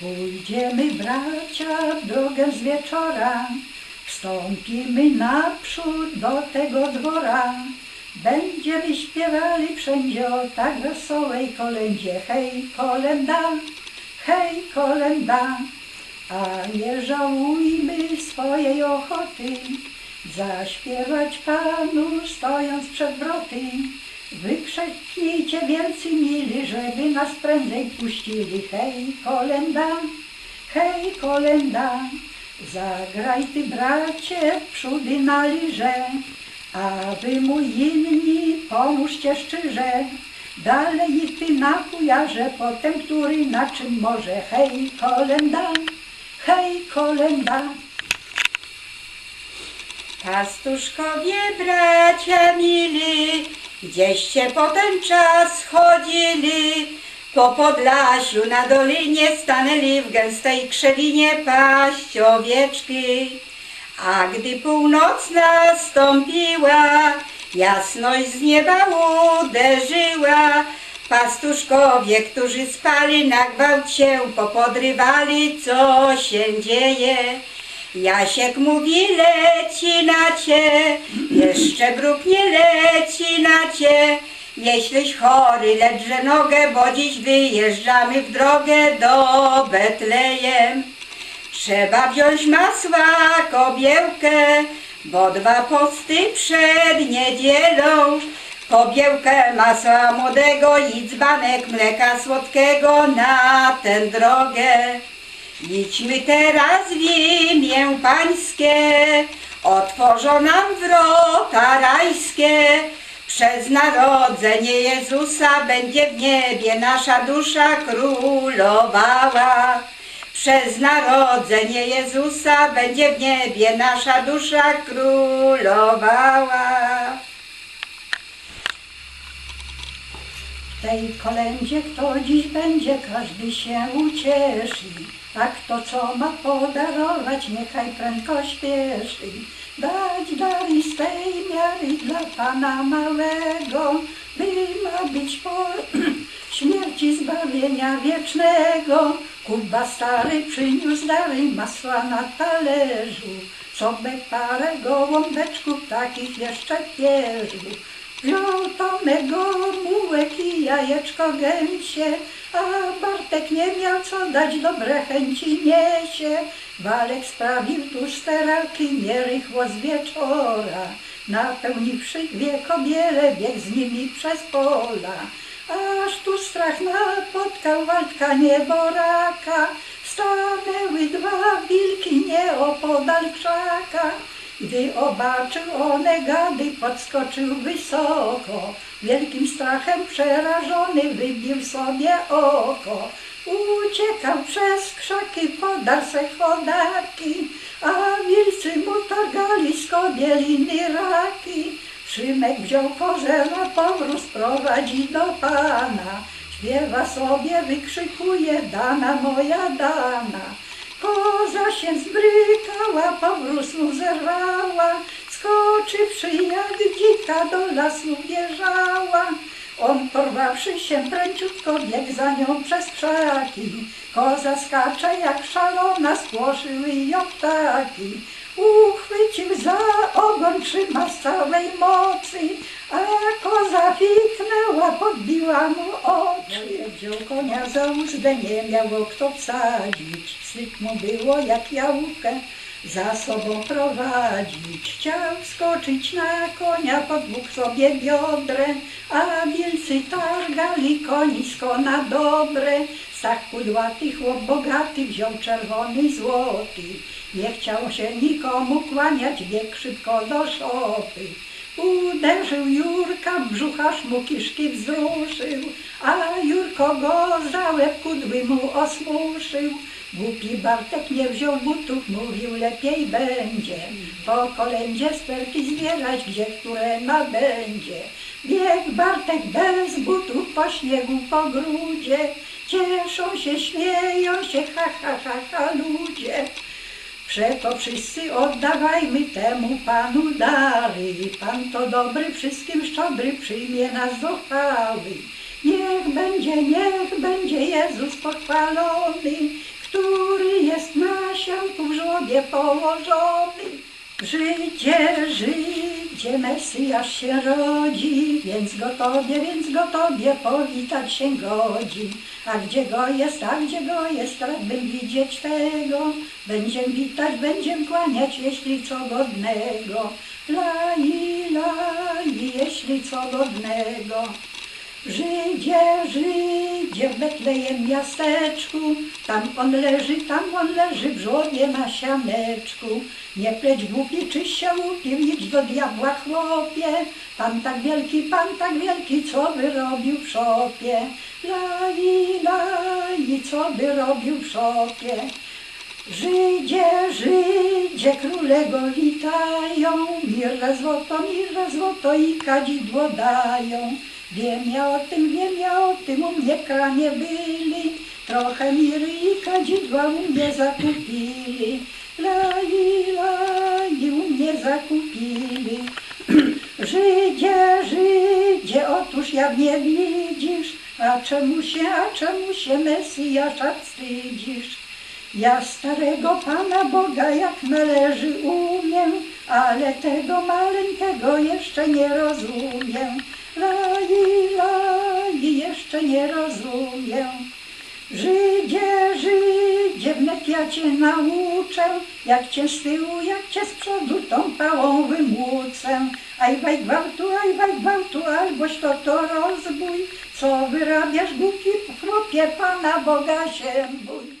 Pójdziemy bracia drogę z wieczora, wstąpimy naprzód do tego dwora. Będziemy śpiewali wszędzie o tak wesołej kolędzie. Hej, kolenda, hej, kolenda, a nie żałujmy swojej ochoty zaśpiewać Panu stojąc przed wroty. Wykrzyknijcie wielcy mili, żeby nas prędzej puścili. Hej, kolenda, hej, kolenda, zagraj ty bracie przódy na liże, a wy mu inni pomóżcie szczerze. Dalej i ty na pujarze, potem który na czym może. Hej, kolenda, hej, kolenda. Pastuszkowie, bracia mili, gdzieście po ten czas chodzili? Po Podlasiu na dolinie stanęli w gęstej krzewinie paść owieczki. A gdy północ nastąpiła, jasność z nieba uderzyła. Pastuszkowie, którzy spali na gwałt się popodrywali, co się dzieje. Jasiek mówi leci na cię, jeszcze bruk nie leci na cię. Jeśliś chory, lecz nogę, bo dziś wyjeżdżamy w drogę do Betlejem. Trzeba wziąć masła kobiełkę, bo dwa posty przed niedzielą. Kobiełkę masła młodego i dzbanek mleka słodkiego na tę drogę. Idźmy teraz w imię Pańskie, otworzą nam wrota rajskie. Przez narodzenie Jezusa będzie w niebie nasza dusza królowała. Przez narodzenie Jezusa będzie w niebie nasza dusza królowała. W tej kolędzie kto dziś będzie, każdy się ucieszy. A kto co ma podarować, niechaj prędko śpieszy. Dać dary z tej miary dla Pana małego, by ma być po śmierci zbawienia wiecznego. Kuba stary przyniósł dary, masła na talerzu, sobie parę gołąbeczków, takich jeszcze pierzu. Tomek mułek i jajeczko gęsie, a Bartek nie miał co dać, dobre chęci niesie. Walek sprawił tuż sterarki nierychło z wieczora, napełniwszy dwie kobiele, bieg z nimi przez pola. Aż tu strach napotkał Waldka nieboraka, stanęły dwa wilki nieopodal krzaka. Gdy obaczył one gady, podskoczył wysoko. Wielkim strachem przerażony wybił sobie oko. Uciekał przez krzaki, podar se chodaki, a wilcy mu targali z kobieliny raki. Szymek wziął kozę na powrót, prowadzi do pana. Śpiewa sobie, wykrzykuje, dana moja dana. Koza się zbrykała, powróz mu zerwała, skoczywszy jak dzika do lasu wjeżdżała. On porwawszy się pręciutko, biegł za nią przez krzaki. Koza skacze jak szalona, spłoszyły ją ptaki. Uchwycił za ogon, trzyma z całej mocy, a koza fiknęła, podbiła mu oczy. Wziął konia za uzdę, nie miało kto wsadzić. Wstyd mu było jak jałówkę za sobą prowadzić. Chciał skoczyć na konia, podwóg sobie biodrę, a wilcy targali konisko na dobre. Stach kudłaty, chłop bogaty, wziął czerwony złoty. Nie chciał się nikomu kłaniać, biegł szybko do szopy. Uderzył Jurka, w brzucha mu kiszki wzruszył, a Jurko go za łeb kudły mu osmuszył. Głupi Bartek nie wziął butów, mówił lepiej będzie. Po kolędzie sperki zbierać, gdzie które nabędzie. Biegł Bartek bez butów po śniegu, po grudzie. Cieszą się, śmieją się, ha, ha, ha, ha, ludzie. Przeto wszyscy oddawajmy temu Panu dary. Pan to dobry, wszystkim szczodry, przyjmie nas do chwały. Niech będzie, niech będzie Jezus pochwalony, który jest na sianku w żłobie położony. Życie, życie. Żydzie, Mesjasz się rodzi, więc go Tobie, więc go Tobie powitać się godzi. A gdzie go jest, a gdzie go jest, radbym widzieć tego. Będziem witać, będziem kłaniać, jeśli co godnego. Lai, lai, jeśli co godnego. Żydzie, Żydzie w Betlejem miasteczku, tam on leży, tam on leży w żłobie na sianeczku. Nie pleć głupi, czyś się łupił, idź do diabła chłopie. Pan tak wielki, pan tak wielki, co by robił w szopie? Lai, lai, co by robił w szopie? Żydzie, Żydzie, króle go witają, mirę złoto, mirę złoto i kadzidło dają. Wiem ja o tym, wiem ja o tym, u mnie kranie byli, trochę miry i kadzidła u mnie zakupili. Lai, lai, u mnie zakupili. Żydzie, Żydzie, otóż jak nie widzisz, a czemu się, a czemu się Mesjasza wstydzisz? Ja starego Pana Boga jak należy umiem, ale tego maleńkiego jeszcze nie rozumiem. Lai, lai, jeszcze nie rozumiem. Żydzie, Żydzie, wnet ja cię nauczę, jak cię z tyłu, jak cię z przodu tą pałą wymłucę. Aj waj gwałtu, aj waj gwałtu, alboś to to rozbój, co wyrabiasz głupi w chłopie Pana Boga się bój.